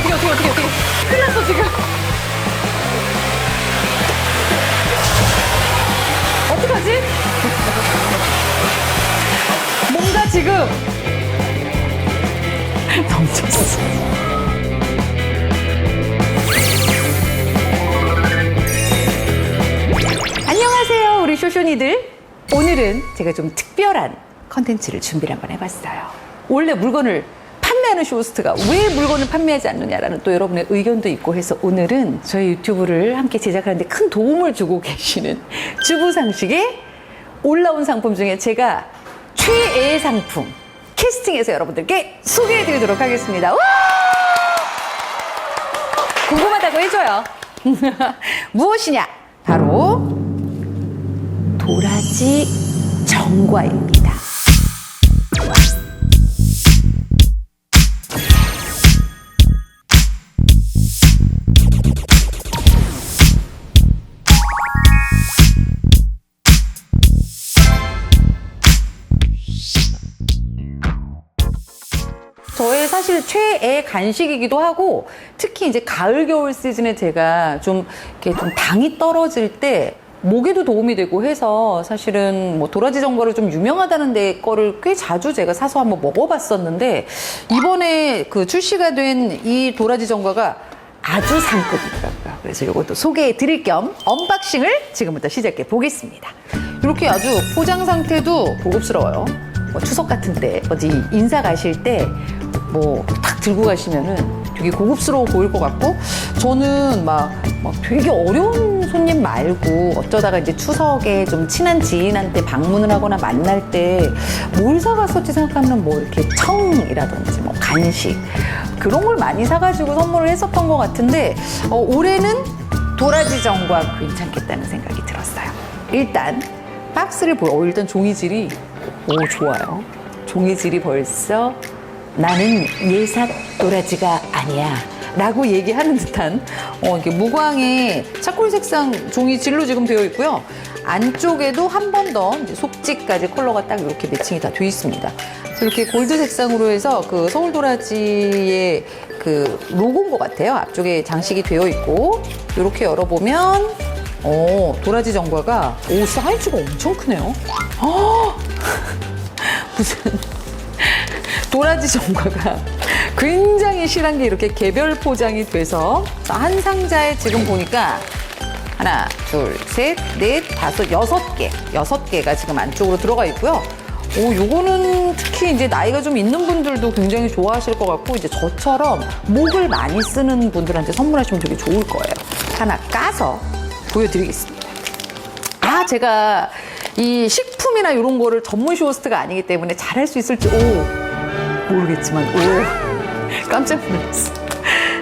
어떻게 어떻게 어떻게 어떻게. 큰일 났어 지금. 어떡하지? 뭔가 지금. 넘쳤어. 안녕하세요 우리 쇼쇼니들. 오늘은 제가 좀 특별한 컨텐츠를 준비를 한번 해봤어요. 원래 물건을 하는 쇼호스트가 왜 물건을 판매하지 않느냐라는 또 여러분의 의견도 있고 해서 오늘은 저희 유튜브를 함께 제작하는데 큰 도움을 주고 계시는 주부상식에 올라온 상품 중에 제가 최애 상품 캐스팅해서 여러분들께 소개해 드리도록 하겠습니다 와! 궁금하다고 해줘요 무엇이냐 바로 도라지 정과입니다. 최애 간식이기도 하고 특히 이제 가을 겨울 시즌에 제가 좀 이렇게 좀 당이 떨어질 때 목에도 도움이 되고 해서 사실은 뭐 도라지 전과를 좀 유명하다는 데 거를 꽤 자주 제가 사서 한번 먹어봤었는데 이번에 그 출시가 된 이 도라지 전과가 아주 상급이더라고요. 그래서 이것도 소개해 드릴 겸 언박싱을 지금부터 시작해 보겠습니다. 이렇게 아주 포장 상태도 고급스러워요. 뭐 추석 같은 때 어디 인사 가실 때 뭐 탁 들고 가시면은 되게 고급스러워 보일 것 같고 저는 막, 막 되게 어려운 손님 말고 어쩌다가 이제 추석에 좀 친한 지인한테 방문을 하거나 만날 때 뭘 사갔었지 생각하면 뭐 이렇게 청이라든지 뭐 간식 그런 걸 많이 사가지고 선물을 했었던 것 같은데 어, 올해는 도라지 정과 괜찮겠다는 생각이 들었어요. 일단 박스를 보여. 어, 일단 종이질이 오 좋아요. 종이질이 벌써 나는 예삭 도라지가 아니야. 라고 얘기하는 듯한 어, 이게 무광의 차콜 색상 종이 질로 지금 되어 있고요. 안쪽에도 한 번 더 속지까지 컬러가 딱 이렇게 매칭이 다 되어 있습니다. 이렇게 골드 색상으로 해서 그 서울 도라지의 그 로고인 것 같아요. 앞쪽에 장식이 되어 있고 이렇게 열어보면 어, 도라지 정과가 오 사이즈가 엄청 크네요. 어! 무슨 도라지 정과가 굉장히 실한 게 이렇게 개별 포장이 돼서 한 상자에 지금 보니까 하나, 둘, 셋, 넷, 다섯, 여섯 개, 여섯 개가 지금 안쪽으로 들어가 있고요. 오, 요거는 특히 이제 나이가 좀 있는 분들도 굉장히 좋아하실 것 같고, 이제 저처럼 목을 많이 쓰는 분들한테 선물하시면 되게 좋을 거예요. 하나 까서 보여드리겠습니다. 아, 제가 이 식품이나 이런 거를 전문 쇼호스트가 아니기 때문에 잘할 수 있을지, 오, 모르겠지만, 오, 깜짝 놀랐어.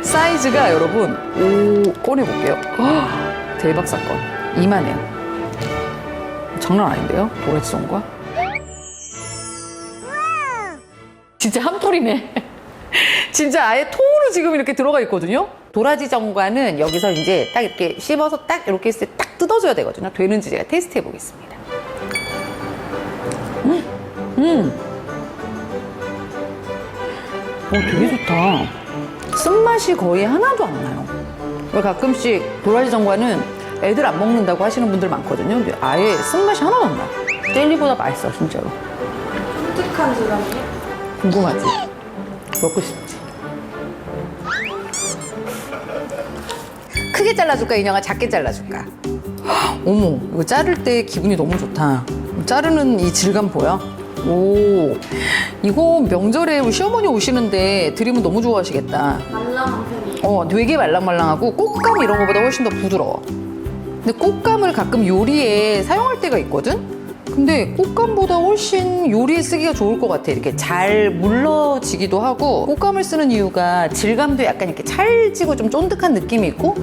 사이즈가 여러분, 오, 꺼내볼게요. 헉, 대박 사건. 이만해요. 장난 아닌데요? 도라지 정과? 진짜 한 풀이네. 진짜 아예 통으로 지금 이렇게 들어가 있거든요. 도라지 정과는 여기서 이제 딱 이렇게 씹어서 딱 이렇게 했을 때 딱 뜯어줘야 되거든요. 되는지 제가 테스트 해보겠습니다. 음, 음. 오, 되게 좋다. 쓴맛이 거의 하나도 안 나요. 왜 가끔씩 도라지 정과는 애들 안 먹는다고 하시는 분들 많거든요. 근데 아예 쓴맛이 하나도 안 나요. 젤리보다 맛있어, 진짜로. 쫀득한 질감이에요? 궁금하지? 먹고 싶지? 크게 잘라줄까, 인형아? 작게 잘라줄까? 헉, 어머, 이거 자를 때 기분이 너무 좋다. 자르는 이 질감 보여? 오, 이거 명절에 우리 시어머니 오시는데 드리면 너무 좋아하시겠다. 말랑한. 어, 되게 말랑말랑하고 꽃감 이런 거보다 훨씬 더 부드러워. 근데 꽃감을 가끔 요리에 사용할 때가 있거든? 근데 꽃감보다 훨씬 요리에 쓰기가 좋을 것 같아. 이렇게 잘 물러지기도 하고 꽃감을 쓰는 이유가 질감도 약간 이렇게 찰지고 좀 쫀득한 느낌이 있고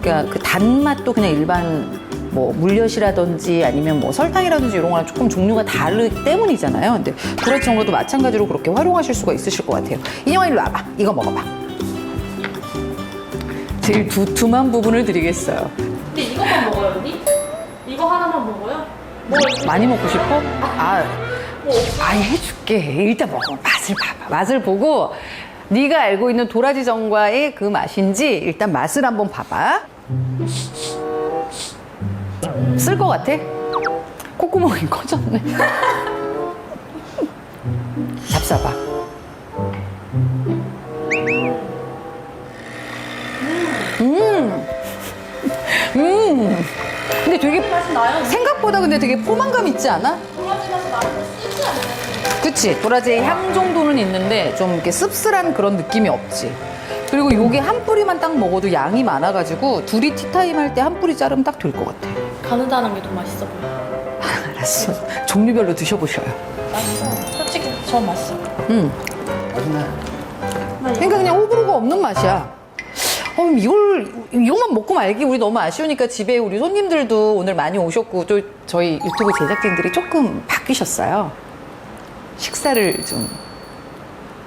그러니까 그 단맛도 그냥 일반 뭐 물엿이라든지 아니면 뭐 설탕이라든지 이런 거랑 조금 종류가 다르기 때문이잖아요. 근데 도라지 정도도 마찬가지로 그렇게 활용하실 수가 있으실 것 같아요. 인형아 일로 와봐. 이거 먹어봐. 제일 두툼한 부분을 드리겠어요. 근데 이것만 먹어요, 언니? 이거 하나만 먹어요? 뭐, 많이 먹고 싶어? 아, 뭐 없어? 아예 해줄게. 일단 먹어. 맛을 봐봐. 맛을 보고 네가 알고 있는 도라지 전과의 그 맛인지 일단 맛을 한번 봐봐. 쓸 것 같아? 콧구멍이 커졌네. 잡숴봐. 음. 음. 근데 되게 맛이 나요. 생각보다 근데 되게 포만감 있지 않아? 도라지 맛이 나는데 쓰지 않아요. 그치 도라지의 향 정도는 있는데 좀 이렇게 씁쓸한 그런 느낌이 없지 그리고 요게 한 뿌리만 딱 먹어도 양이 많아가지고 둘이 티타임 할 때 한 뿌리 자르면 딱 될 것 같아 가느다란 게더 맛있어 보여. 알았어 종류별로 드셔보셔요 맛있어. 솔직히 전 맛있어. 음. 그러니까 그냥 호불호가 없는 맛이야 어, 그럼 이걸 이것만 먹고 말기 우리 너무 아쉬우니까 집에 우리 손님들도 오늘 많이 오셨고 또 저희 유튜브 제작진들이 조금 바뀌셨어요 식사를 좀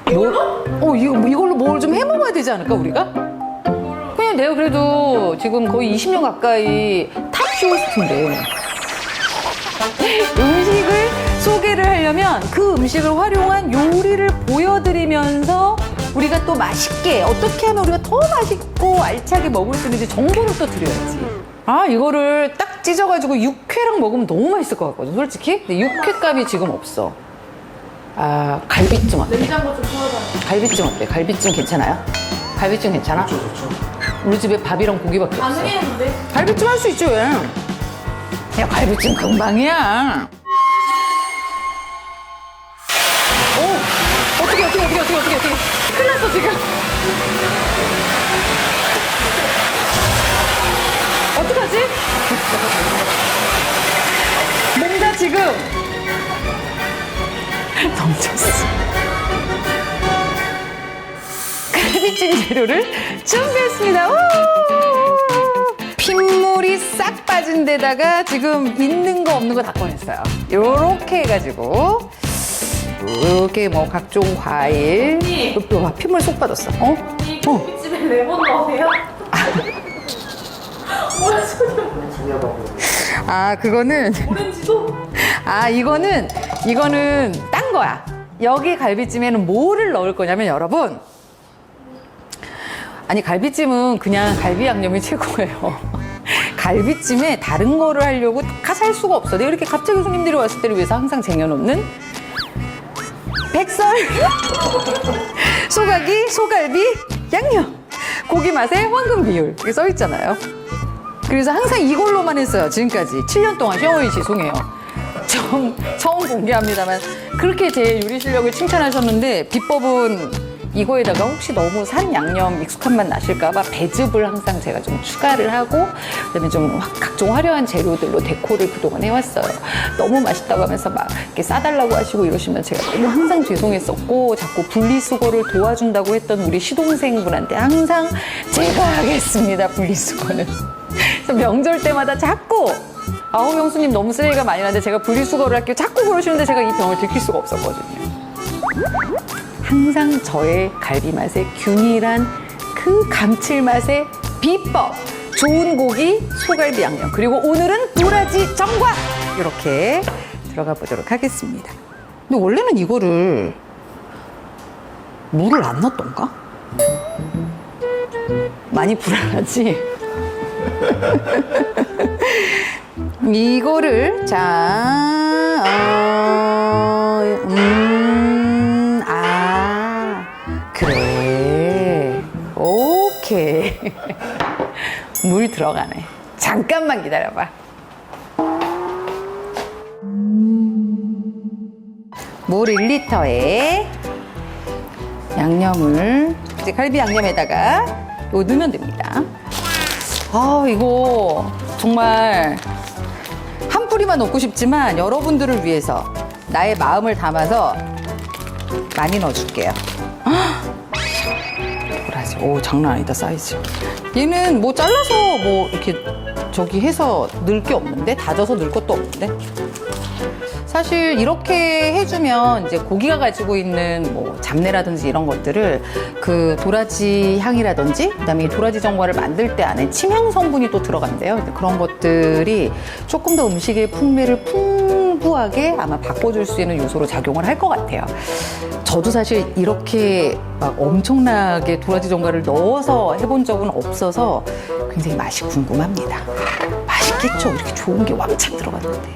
뭘? 어 이거 이걸로 뭘 좀 해 먹어야 되지 않을까 우리가? 그냥 내가 그래도 지금 거의 20년 가까이 탑 쇼호스트인데 음식을 소개를 하려면 그 음식을 활용한 요리를 보여드리면서 우리가 또 맛있게 어떻게 하면 우리가 더 맛있고 알차게 먹을 수 있는지 정보를 또 드려야지. 아 이거를 딱 찢어가지고 육회랑 먹으면 너무 맛있을 것 같거든 솔직히. 근데 육회감이 지금 없어. 아 갈비찜 어때? 냉장고 좀 풀어봐요. 갈비찜 어때? 갈비찜 괜찮아요? 갈비찜 괜찮아? 우리 집에 밥이랑 고기밖에 없어. 가능했는데. 갈비찜 할 수 있지 왜? 야 갈비찜 금방이야. 오 어떻게 어떻게 어떻게 어떻게 어떻게 어떻게 큰일 났어 지금. 어떡하지? 뭔가 지금 넘쳤어. 갈비찜 재료를 준비했습니다. 우! 핏물이 싹 빠진 데다가 지금 있는 거 없는 거 다 꺼냈어요. 요렇게 해가지고 이렇게 뭐 각종 과일 언니. 또 봐, 핏물 쏙 빠졌어. 어? 이 어. 고깃집에 레몬 넣으세요? 뭐야. 아 그거는 오렌지도? 아 이거는 이거는 딴 거야. 여기 갈비찜에는 뭐를 넣을 거냐면 여러분 아니 갈비찜은 그냥 갈비 양념이 최고예요. 갈비찜에 다른 거를 하려고 살 수가 없어. 내가 이렇게 갑자기 손님들이 왔을 때를 위해서 항상 쟁여놓는 백설, 소갈비, 소갈비, 양념, 고기 맛의 황금 비율 이렇게 써 있잖아요. 그래서 항상 이걸로만 했어요. 지금까지 7년 동안 셔오이 죄송해요. 처음 처음 공개합니다만 그렇게 제 요리 실력을 칭찬하셨는데 비법은 이거에다가 혹시 너무 산 양념 익숙한 맛 나실까봐 배즙을 항상 제가 좀 추가를 하고 그다음에 좀 화- 각종 화려한 재료들로 데코를 그동안 해왔어요. 너무 맛있다고 하면서 막 이렇게 싸달라고 하시고 이러시면 제가 너무 항상 죄송했었고 자꾸 분리수거를 도와준다고 했던 우리 시동생분한테 항상 제가 하겠습니다 분리수거는. 그래서 명절 때마다 자꾸 아우 형수님 너무 쓰레기가 많이 나는데 제가 분리수거를 할게요. 자꾸 그러시는데 제가 이 병을 들킬 수가 없었거든요. 항상 저의 갈비 맛의 균일한 그 감칠맛의 비법. 좋은 고기 소갈비 양념. 그리고 오늘은 도라지 정과 이렇게 들어가 보도록 하겠습니다. 근데 원래는 이거를 물을 안 넣었던가? 많이 불안하지? 이거를 자, 어, 음, 물 들어가네. 잠깐만 기다려봐. 물 1리터에 양념을 이제 갈비 양념에다가 요 넣으면 됩니다. 아 이거 정말 한 뿌리만 넣고 싶지만 여러분들을 위해서 나의 마음을 담아서 많이 넣어줄게요. 오 장난 아니다 사이즈. 얘는 뭐 잘라서 뭐 이렇게 저기 해서 넣을 게 없는데 다져서 넣을 것도 없는데. 사실 이렇게 해주면 이제 고기가 가지고 있는 뭐 잡내라든지 이런 것들을 그 도라지 향이라든지 그다음에 이 도라지 전과를 만들 때 안에 침향 성분이 또 들어간대요. 그런 것들이 조금 더 음식의 풍미를 풍부하게 아마 바꿔줄 수 있는 요소로 작용을 할 것 같아요. 저도 사실 이렇게 막 엄청나게 도라지 전과를 넣어서 해본 적은 없어서 굉장히 맛이 궁금합니다. 맛있겠죠? 이렇게 좋은 게 왕창 들어갔는데.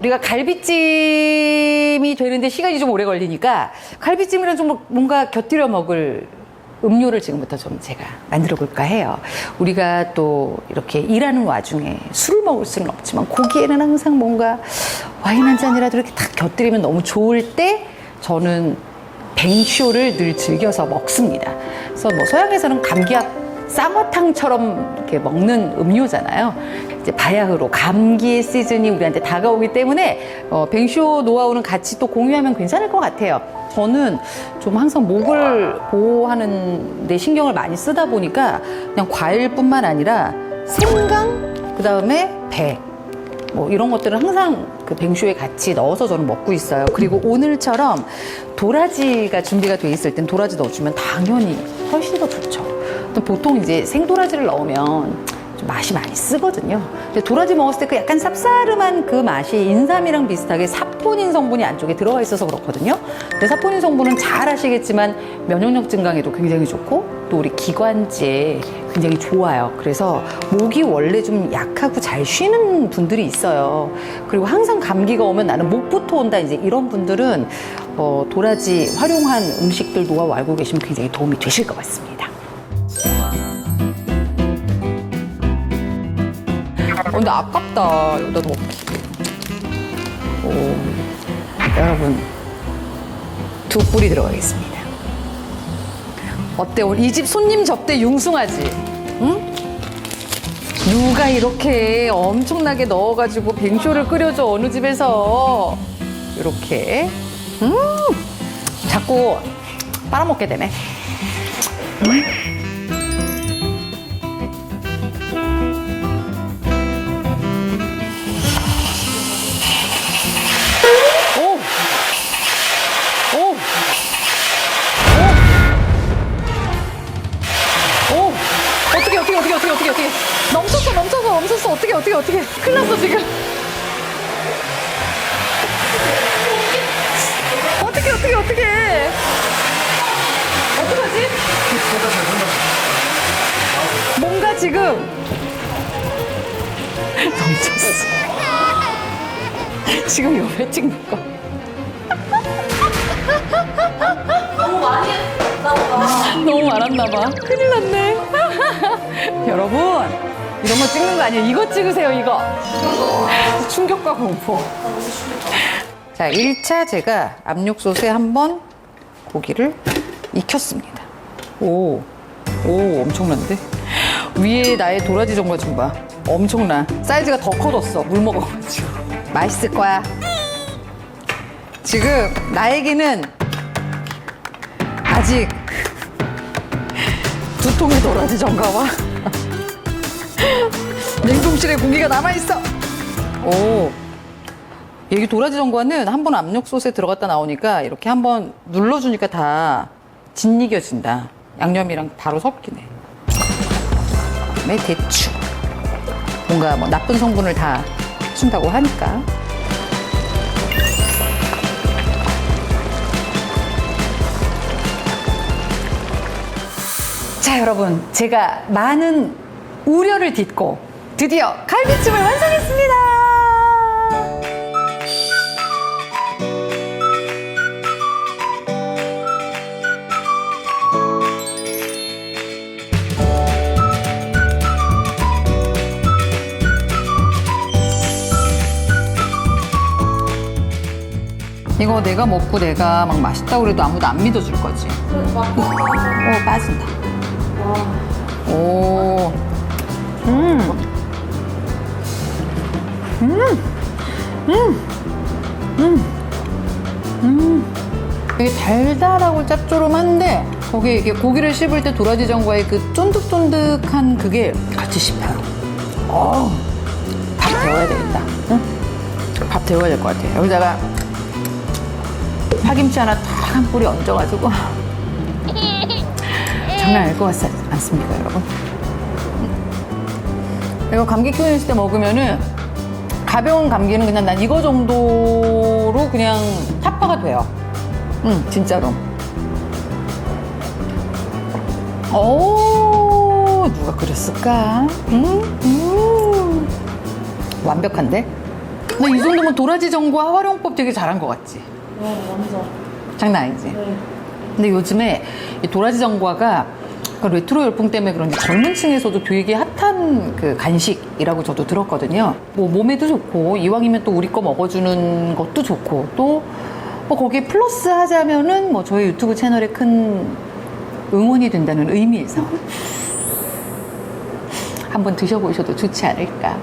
우리가 갈비찜이 되는데 시간이 좀 오래 걸리니까 갈비찜이랑 좀 뭔가 곁들여 먹을 음료를 지금부터 좀 제가 만들어 볼까 해요. 우리가 또 이렇게 일하는 와중에 술을 먹을 수는 없지만 고기에는 항상 뭔가 와인 한 잔이라도 이렇게 딱 곁들이면 너무 좋을 때 저는 뱅쇼를 늘 즐겨서 먹습니다. 그래서 뭐 서양에서는 감기약 쌍화탕처럼 이렇게 먹는 음료잖아요. 이제 바야흐로 감기의 시즌이 우리한테 다가오기 때문에 어, 뱅쇼 노하우는 같이 또 공유하면 괜찮을 것 같아요. 저는 좀 항상 목을 보호하는 데 신경을 많이 쓰다 보니까 그냥 과일뿐만 아니라 생강, 그 다음에 배, 뭐 이런 것들은 항상 그 뱅쇼에 같이 넣어서 저는 먹고 있어요. 그리고 오늘처럼 도라지가 준비가 돼 있을 땐 도라지 넣어주면 당연히 훨씬 더 좋죠. 또 보통 이제 생도라지를 넣으면 좀 맛이 많이 쓰거든요. 근데 도라지 먹었을 때 그 약간 쌉싸름한 그 맛이 인삼이랑 비슷하게 사포닌 성분이 안쪽에 들어가 있어서 그렇거든요. 근데 사포닌 성분은 잘 아시겠지만 면역력 증강에도 굉장히 좋고 또 우리 기관지에 굉장히 좋아요. 그래서 목이 원래 좀 약하고 잘 쉬는 분들이 있어요. 그리고 항상 감기가 오면 나는 목부터 온다 이제 이런 분들은 어, 도라지 활용한 음식들 노하우 알고 계시면 굉장히 도움이 되실 것 같습니다. 근데 아깝다. 여기다 넣기. 오. 여러분, 두 뿌리 들어가겠습니다. 어때? 오늘 이집 손님 접대 융숭하지? 응? 누가 이렇게 엄청나게 넣어가지고 뱅쇼를 끓여줘, 어느 집에서. 이렇게. 음! 자꾸 빨아먹게 되네. 어 어떻게 어떻게 어떻게 큰일 났어 지금 어떻게 어떻게 어떻게 어떡하지? 뭔가 지금 멈췄어 지금 옆에 찍는 거 너무 많이 했나 보다. 너무 많았나 봐. 큰일 났네. 여러분, 이런 거 찍는 거 아니에요. 이거 찍으세요, 이거. 충격과 공포. 자, 1차 제가 압력솥에 한번 고기를 익혔습니다. 오, 오, 엄청난데? 위에 나의 도라지 전과 좀 봐. 엄청나. 사이즈가 더 커졌어. 물 먹어가지고. 맛있을 거야. 지금 나에게는 아직 두 통의 도라지 전가와 냉동실에 고기가 남아있어. 오. 여기 도라지 전과는 한 번 압력솥에 들어갔다 나오니까 이렇게 한 번 눌러주니까 다 짓이겨진다. 양념이랑 바로 섞이네. 그다음에 대추. 뭔가 뭐 나쁜 성분을 다 해준다고 하니까. 자, 여러분. 제가 많은 우려를 딛고 드디어 갈비찜을 완성했습니다. 이거 내가 먹고 내가 막 맛있다고 그래도 아무도 안 믿어줄 거지. 오, 빠진다. 오. 음. 되게 달달하고 짭조름한데 거기에 이게 고기를 씹을 때 도라지 전과의 그 쫀득쫀득한 그게 같이 씹혀요. 어, 밥 데워야 되겠다. 응? 밥 데워야 될 것 같아. 여기다가 파김치 하나 탁 한 뿌리 얹어가지고 장난 아닐 것 같지 않습니까, 여러분? 이거 감기 기운 있을 때 먹으면은 가벼운 감기는 그냥 난 이거 정도로 그냥 타파가 돼요. 응, 진짜로. 오, 누가 그랬을까? 음, 음. 완벽한데? 근데 이 정도면 도라지 전과 활용법 되게 잘한 것 같지? 어, 완전. 장난 아니지? 네. 근데 요즘에 이 도라지 전과가 그 레트로 열풍 때문에 그런지 젊은 층에서도 되게 핫한 그 간식이라고 저도 들었거든요. 뭐 몸에도 좋고 이왕이면 또 우리 거 먹어주는 것도 좋고 또 뭐 거기에 플러스 하자면은 뭐 저희 유튜브 채널에 큰 응원이 된다는 의미에서 한번 드셔보셔도 좋지 않을까.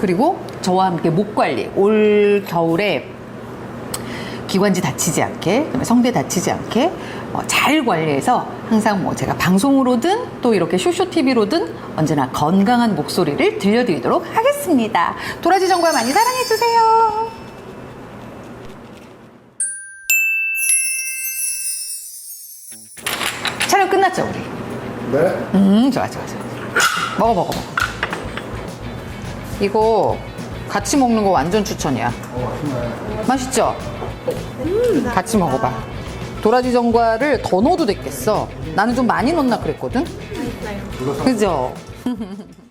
그리고 저와 함께 목 관리 올 겨울에 기관지 다치지 않게, 성대 다치지 않게 어, 잘 관리해서 항상 뭐 제가 방송으로든 또 이렇게 쇼쇼 TV로든 언제나 건강한 목소리를 들려드리도록 하겠습니다. 도라지 정과 많이 사랑해 주세요. 촬영 끝났죠 우리? 네. 음 좋아 좋아 좋아. 먹어 먹어 먹어. 이거 같이 먹는 거 완전 추천이야. 어, 맛있네. 맛있죠? 같이 먹어봐. 도라지 전과를 더 넣어도 됐겠어. 나는 좀 많이 넣나 그랬거든? 그죠?